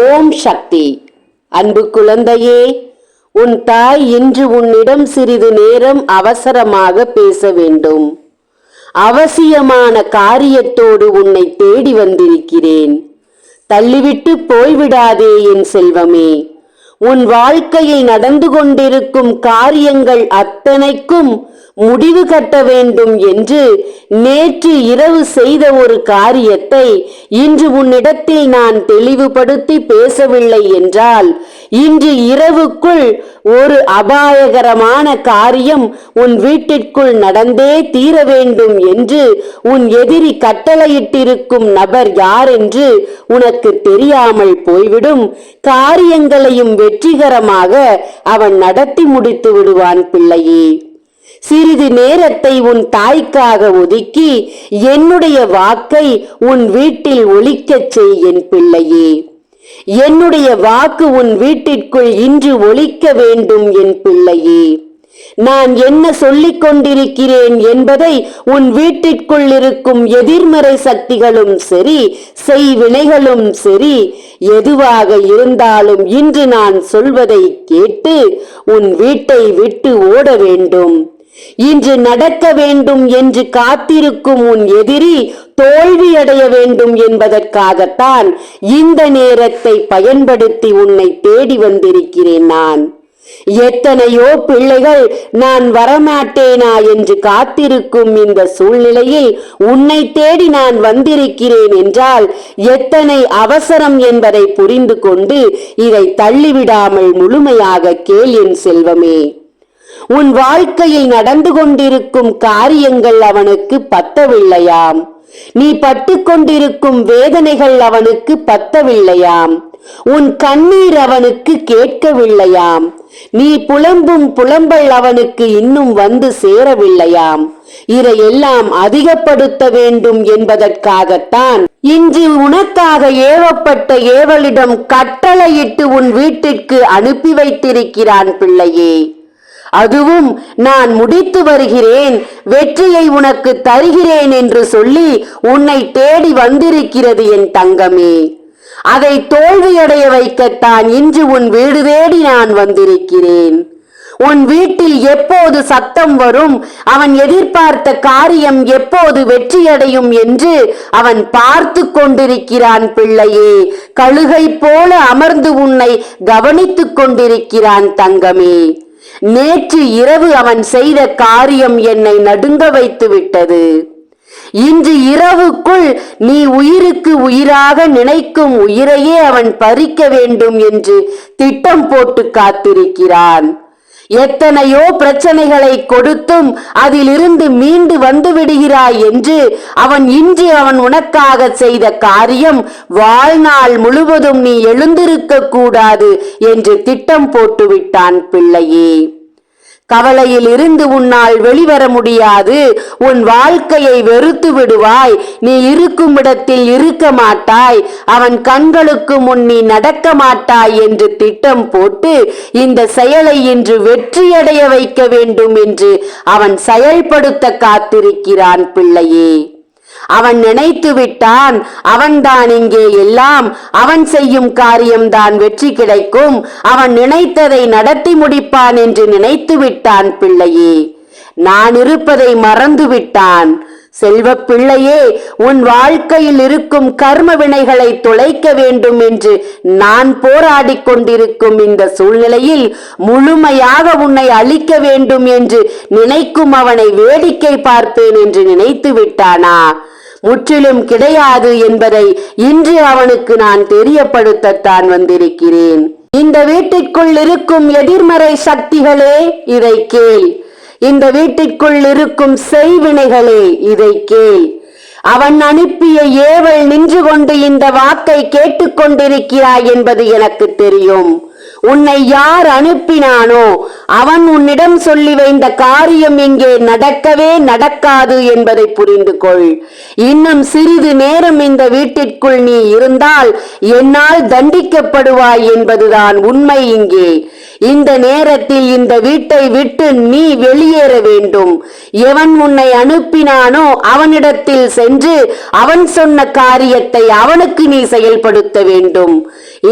ஓம் சக்தி. அன்பு குழந்தையே உன் தாய் இன்று உன்னிடம் சிறிது நேரம் அவசரமாக பேச வேண்டும். அவசியமான காரியத்தோடு உன்னை தேடி வந்திருக்கிறேன். தள்ளிவிட்டு போய்விடாதே என் செல்வமே. உன் வாழ்க்கையில் நடந்து கொண்டிருக்கும் காரியங்கள் அத்தனைக்கும் முடிவு கட்ட வேண்டும் என்று நேற்று இரவு செய்த ஒரு காரியத்தை இன்று உன்னிடத்தில் நான் தெளிவுபடுத்தி பேசவில்லை என்றால் இன்று இரவுக்குள் ஒரு அபாயகரமான காரியம் உன் வீட்டிற்குள் நடந்தே தீர வேண்டும் என்று உன் எதிரி கட்டளையிட்டிருக்கும் நபர் யார் என்று உனக்கு தெரியாமல் போய்விடும். காரியங்களையும் வெற்றிகரமாக அவன் நடத்தி முடித்து விடுவான் பிள்ளையே. சிறிது நேரத்தை உன் தாய்க்காக ஒதுக்கி என்னுடைய வாக்கை உன் வீட்டில் ஒழிக்கச் செய் என் பிள்ளையே. என்னுடைய வாக்கு உன் வீட்டிற்குள் இன்று ஒழிக்க வேண்டும் என் பிள்ளையே. நான் என்ன சொல்லிக் கொண்டிருக்கிறேன் என்பதை உன் வீட்டிற்குள் இருக்கும் எதிர்மறை சக்திகளும் சரி செய்வினைகளும் சரி எதுவாக இருந்தாலும் இன்று நான் சொல்வதை கேட்டு உன் வீட்டை விட்டு ஓட வேண்டும். இன்று நடக்க வேண்டும் என்று காத்திருக்கும் உன் எதிரி தோல்வியடைய வேண்டும் என்பதற்காகத்தான் இந்த நேரத்தை பயன்படுத்தி உன்னை தேடி வந்திருக்கிறேன் நான். எத்தனையோ பிள்ளைகள் நான் வரமாட்டேனா என்று காத்திருக்கும் இந்த சூழ்நிலையில் உன்னை தேடி நான் வந்திருக்கிறேன் என்றால் எத்தனை அவசரம் என்பதை புரிந்து கொண்டு இதை தள்ளிவிடாமல் முழுமையாக கேள் என் செல்வமே. உன் வாழ்க்கையில் நடந்து கொண்டிருக்கும் காரியங்கள் அவனுக்கு பத்தவில்லையாம். நீ பட்டு கொண்டிருக்கும் வேதனைகள் அவனுக்கு பத்தவில்லையாம். உன் கண்ணீர் அவனுக்கு கேட்கவில்லையாம். நீ புலம்பும் புலம்பல் அவனுக்கு இன்னும் வந்து சேரவில்லையாம். இதையெல்லாம் அதிகப்படுத்த வேண்டும் என்பதற்காகத்தான் இன்று உனக்காக ஏவப்பட்ட ஏவலிடம் கட்டளையிட்டு உன் வீட்டிற்கு அனுப்பி வைத்திருக்கிறான் பிள்ளையே. அதுவும் நான் முடித்து வருகிறேன் வெற்றியை உனக்கு தருகிறேன் என்று சொல்லி உன்னை தேடி வந்திருக்கிறது என் தங்கமே. அதை தோல்வியடைய வைக்கத்தான் இன்று உன் வீடு தேடி நான் வந்திருக்கிறேன். உன் வீட்டில் எப்போது சத்தம் வரும் அவன் எதிர்பார்த்த காரியம் எப்போது வெற்றியடையும் என்று அவன் பார்த்து கொண்டிருக்கிறான் பிள்ளையே. கழுகை போல அமர்ந்து உன்னை கவனித்துக் கொண்டிருக்கிறான் தங்கமே. நேற்று இரவு அவன் செய்த காரியம் என்னை நடுங்க வைத்து விட்டது. இன்று இரவுக்குள் நீ உயிருக்கு உயிராக நினைக்கும் உயிரையே அவன் பறிக்க வேண்டும் என்று திட்டம் போட்டு காத்திருக்கிறான். எத்தனையோ பிரச்சனைகளை கொடுத்தும் அதிலிருந்து மீண்டு வந்து விடுகிறாய் என்று அவன் இன்று அவன் உனக்காக செய்த காரியம் வாழ்நாள் முழுவதும் நீ எழுந்திருக்க கூடாது என்று திட்டம் போட்டு விட்டான் பிள்ளையே. கவலையில் இருந்து உன்னால் வெளிவர முடியாது. உன் வாழ்க்கையை வெறுத்து விடுவாய். நீ இருக்கும் இடத்தில் இருக்க மாட்டாய். அவன் கண்களுக்கு முன் நீ நடக்க மாட்டாய் என்று திட்டம் போட்டு இந்த செயலை இன்று வெற்றியடைய வைக்க வேண்டும் என்று அவன் செயல்படுத்த காத்திருக்கிறான் பிள்ளையே. அவன் நினைத்து விட்டான். அவன்தான் இங்கே எல்லாம். அவன் செய்யும் காரியம்தான் வெற்றி கிடைக்கும். அவன் நினைத்ததை நடத்தி முடிப்பான் என்று நினைத்து விட்டான் பிள்ளையே. நான் இருப்பதை மறந்து விட்டான். செல்வ பிள்ளையே உன் வாழ்க்கையில் இருக்கும் கர்ம வினைகளை தொலைக்க வேண்டும் என்று நான் போராடிக் கொண்டிருக்கும் இந்த சூழ்நிலையில் முழுமையாக உன்னை அழிக்க வேண்டும் என்று நினைக்கும் அவனை வேடிக்கை பார்ப்பேன் என்று நினைத்து விட்டானா? முற்றிலும் கிடையாது என்பதை இன்று அவனுக்கு நான் தெரியப்படுத்தத்தான் வந்திருக்கிறேன். இந்த வீட்டிற்குள் இருக்கும் எதிர்மறை சக்திகளே இதை கேள். இந்த வீட்டிற்குள் இருக்கும் செய்வினைகளே இதை கேள். அவன் அனுப்பிய ஏவல் நின்று கொண்டு இந்த வாக்கை கேட்டுக்கொண்டிருக்கிறாய் என்பது எனக்கு தெரியும். உன்னை யார் அனுப்பினானோ அவன் உன்னிடம் சொல்லி வைந்த காரியம் இங்கே நடக்கவே நடக்காது என்பதை புரிந்து கொள் இன்னும் சிறிது நேரம் இந்த வீட்டிற்குள் நீ இருந்தால் என்னால் தண்டிக்கப்படுவாய் என்பதுதான் உண்மை இங்கே. இந்த நேரத்தில் இந்த வீட்டை விட்டு நீ வெளியேற வேண்டும். எவன் உன்னை அனுப்பினானோ அவனிடத்தில் சென்று அவன் சொன்ன காரியத்தை அவனுக்கு நீ செயல்படுத்த வேண்டும்.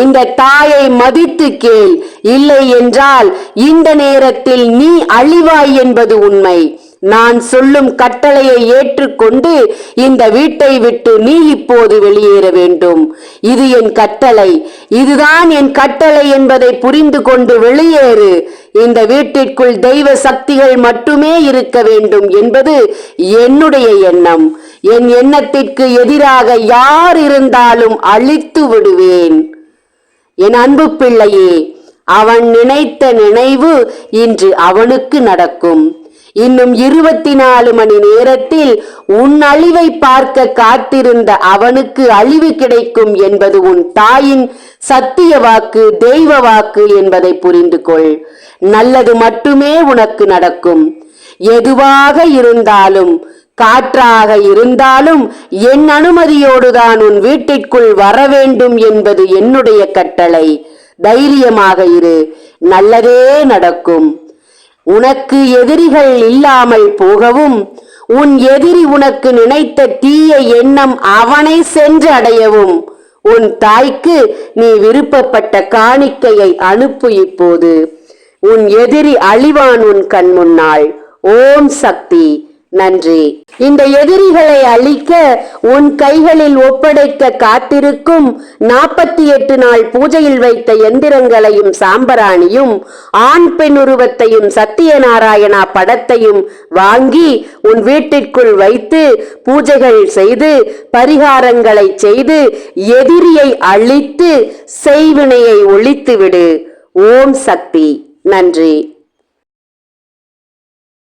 இந்த தாயை மதித்து கேள். இல்லை என்றால் இந்த நேரத்தில் நீ அழிவாய் என்பது உண்மை. நான் சொல்லும் கட்டளையை ஏற்றுக்கொண்டு இந்த வீட்டை விட்டு நீ இப்போது வெளியேற வேண்டும். இது என் கட்டளை. இதுதான் என் கட்டளை என்பதை புரிந்து கொண்டு வெளியேறு. இந்த வீட்டிற்குள் தெய்வ சக்திகள் மட்டுமே இருக்க வேண்டும் என்பது என்னுடைய எண்ணம். என் எண்ணத்திற்கு எதிராக யார் இருந்தாலும் அழித்து விடுவேன். என் அன்பு பிள்ளையே அவன் நினைத்த நினைவு இன்று அவனுக்கு நடக்கும். இன்னும் இருபத்தி நாலு மணி நேரத்தில் உன் அழிவை பார்க்க காத்திருந்த அவனுக்கு அழிவு கிடைக்கும் என்பது உன் தாயின் சத்திய வாக்கு தெய்வ வாக்கு என்பதை புரிந்து கொள். நல்லது மட்டுமே உனக்கு நடக்கும். எதுவாக இருந்தாலும் காற்றாக இருந்தாலும் என் அனுமதியோடுதான் உன் வீட்டிற்குள் வர வேண்டும் என்பது என்னுடைய கட்டளை. தைரியமாக இரு. நல்லதே நடக்கும். உனக்கு எதிரிகள் இல்லாமல் போகவும் உன் எதிரி உனக்கு நினைத்த தீய எண்ணம் அவனை சென்று அடையவும் உன் தாய்க்கு நீ விருப்பப்பட்ட காணிக்கையை அனுப்பு இப்போது. உன் எதிரி அழிவான் உன் கண் முன்னால் ஓம் சக்தி. நன்றி. இந்த எதிரிகளை அழிக்க உன் கைகளில் ஒப்படைக்க காத்திருக்கும் நாற்பத்தி எட்டு நாள் பூஜையில் வைத்த எந்திரங்களையும் சாம்பராணியும் ஆண் பெண் உருவத்தையும் சத்தியநாராயணா படத்தையும் வாங்கி உன் வீட்டிற்குள் வைத்து பூஜைகள் செய்து பரிகாரங்களை செய்து எதிரியை அழித்து செய்வினையை ஒழித்துவிடு ஓம் சக்தி. நன்றி.